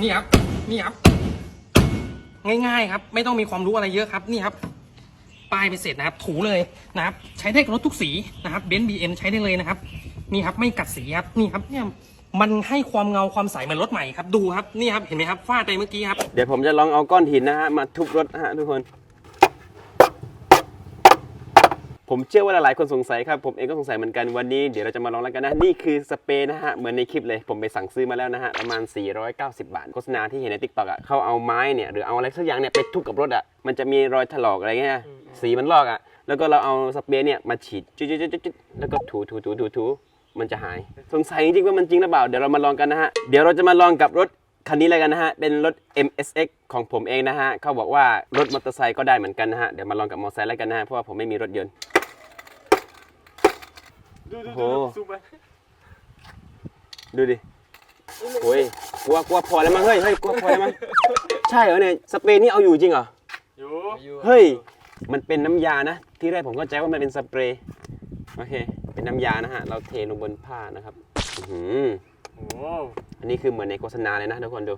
นี่ครับ นี่ครับ ง่ายๆครับ ไม่ต้องมีความรู้อะไรเยอะครับ นี่ครับ ป้ายไปเสร็จนะครับ ถูเลยนะครับ ใช้ได้กับรถทุกสีนะครับ เบนซ์บีเอ็มใช้ได้เลยนะครับ นี่ครับ ไม่กัดสีครับ นี่ครับ เนี่ย มันให้ความเงาความใสเหมือนรถใหม่ครับ ดูครับ นี่ครับ เห็นไหมครับ ฟาดไปเมื่อกี้ครับ เดี๋ยวผมจะลองเอาก้อนหินนะฮะ มาทุบรถนะฮะทุกคน ผมเชื่อว่าหลายๆคนสงสัยครับ ผมเองก็สงสัยเหมือนกันวันนี้เดี๋ยวเราจะมาลองแล้วกันนะ นี่คือสเปรย์นะฮะ เหมือนในคลิปเลย ผมไปสั่งซื้อมาแล้วนะฮะ ประมาณ 490 บาท โฆษณาที่เห็นใน t ิ k t o k อะเขาเอาไม้เนี่ย หรือเอาอะไรสักอย่างเนี่ย ไปทุบกับรถอะ มันจะมีรอยถลอกอะไรเงี้ยสีมันลอกอะ แล้วก็เราเอาสเปรย์เนี่ยมาฉีดจุดๆๆๆแล้วก็ถูถูถูถูถูมันจะหาย สงสัยจริงๆว่ามันจริงหรือเปล่าเดี๋ยวเรามาลองกันนะฮะเดี๋ยวเราจะมาลองกับรถคันนี้เลยกันนะฮะ เป็นรถ MSX ของผมเองนะฮะ เขาบอกว่ารถมอเตอร์ไซค์ก็ได้เหมือนกันนะฮะ เดี๋ยวมาลองกับมอเตอร์ไซค์แล้วกันนะฮะ เพราะว่าผมไม่มีรถยนต์ ดูดูโอ้ดูโหซูมไปดูดิโอ้ยกลัวกลัวพอแล้วมั้งเฮ้ยเฮ้ยกลัวพอแล้วมั้งใช่เหรอเนี่ยสเปรย์นี่เอาอยู่จริงเหรออยู่เฮ้ยมันเป็นน้ำยานะ ที่แรกผมเข้าใจว่ามันเป็นสเปรย์โอเค เป็นน้ำยานะฮะ เราเทลงบนผ้านะครับอื้อหือโอ้อันนี้คือเหมือนในโฆษณาเลยนะทุกคนดู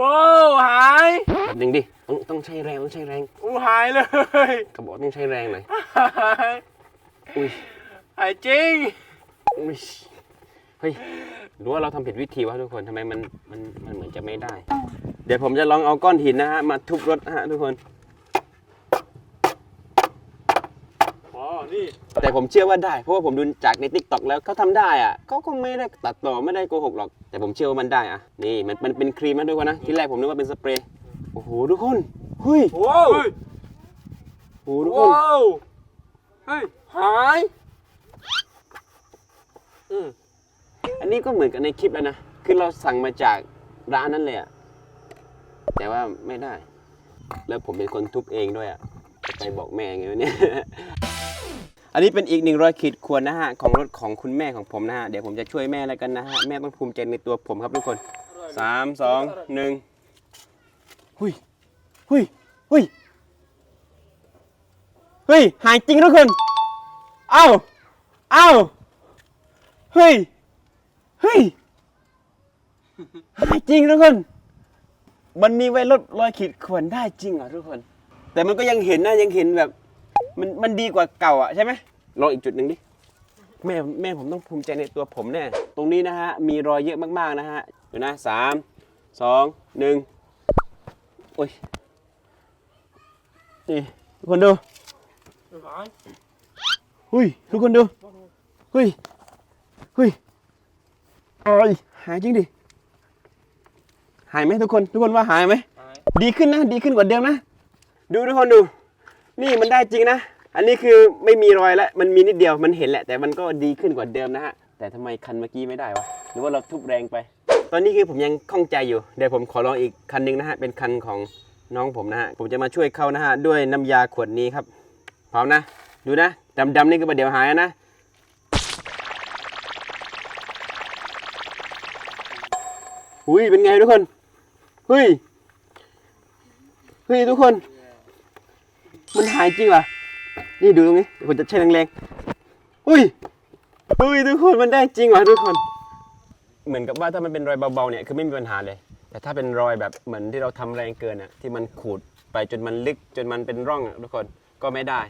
ว้าวหายแบบหนึ่งดิต้องต้องใช้แรงต้องใช้แรงอู้หายเลยเขาบอกต้องใช้แรงหน่อยหายอุ้ยหายจริงอุ๊ยเฮ้ยหรือว่าเราทำผิดวิธีวะทุกคนทำไมมันมันมันเหมือนจะไม่ได้ เดี๋ยวผมจะลองเอาก้อนหินนะฮะมาทุบรถนะฮะทุกคน แต่ผมเชื่อว่าได้ เพราะว่าผมดูจากในทิกตอกแล้วเขาทำได้อะเขาก็ไม่ได้ตัดต่อไม่ได้โกหกหรอก แต่ผมเชื่อว่ามันได้อะนี่มันมันเป็นครีมนะทุกคนนะที่แรกผมนึกว่าเป็นสเปรย์โอ้โหทุกคนเฮ้ยว้าวโอ้โหทุกคนว้าวเฮ้ยหายอืมอันนี้ก็เหมือนกับในคลิปแล้วนะคือเราสั่งมาจากร้านนั้นเลยอะแต่ว่าไม่ได้ แล้วผมเป็นคนทุบเองด้วยอะจะไปบอกแม่ไงวะเนี่ย อันนี้เป็นอีกหนึ่งรอยขีดข่วนนะฮะของรถของคุณแม่ของผมนะฮะเดี๋ยวผมจะช่วยแม่แล้วกันนะฮะแม่ต้องภูมิใจในตัวผมครับทุกคนสามสองหนึ่งหุยหุยหุยเฮ้ยหายจริงทุกคนเอ้าเอ้าเฮ้ยเฮ้ยหายจริงทุกคนมันมีไว้ลดรอยขีดข่วนได้จริงเหรอทุกคน แต่มันก็ยังเห็นนะยังเห็นแบบ มันมันดีกว่าเก่าอะใช่ไหมลองอีกจุดหนึ่งดิแม่แม่ผมต้องภูมิใจในตัวผมแน่ตรงนี้นะฮะมีรอยเยอะมากๆนะฮะดูนะสามสองหนึ่งโอ้ยนี่ทุกคนดูหายหุยทุกคนดูหุยหุยโอ้ยหายจริงดิหายไหมทุกคน ทุกคนว่าหายไหมหายดีขึ้นนะ ดีขึ้นกว่าเดิมนะ ดูทุกคนดู นี่มันได้จริงนะ อันนี้คือไม่มีรอยแล้ว มันมีนิดเดียว มันเห็นแหละ แต่มันก็ดีขึ้นกว่าเดิมนะฮะ แต่ทำไมคันเมื่อกี้ไม่ได้วะ หรือว่าเราทุบแรงไป ตอนนี้คือผมยังข้องใจอยู่ เดี๋ยวผมขอลองอีกคันหนึงนะฮะ เป็นคันของน้องผมนะฮะ ผมจะมาช่วยเขานะฮะ ด้วยน้ำยาขวดนี้ครับ พร้อมนะ ดูนะ ดำๆนี่ก็ประเดี๋ยวหายนะอุ้ยเป็นไงทุกคน เฮ้ย เฮ้ยทุกคน หายจริงว่ะ นี่ดูตรงนี้เดี๋ยวผมจะใช้แรงๆ อุ้ย อุ้ยทุกคนมันได้จริงว่ะทุกคน เหมือนกับว่าถ้ามันเป็นรอยเบาๆเนี่ยคือไม่มีปัญหาเลย แต่ถ้าเป็นรอยแบบเหมือนที่เราทำแรงเกินอะที่มันขูดไปจนมันลึกจนมันเป็นร่องอะทุกคนก็ไม่ได้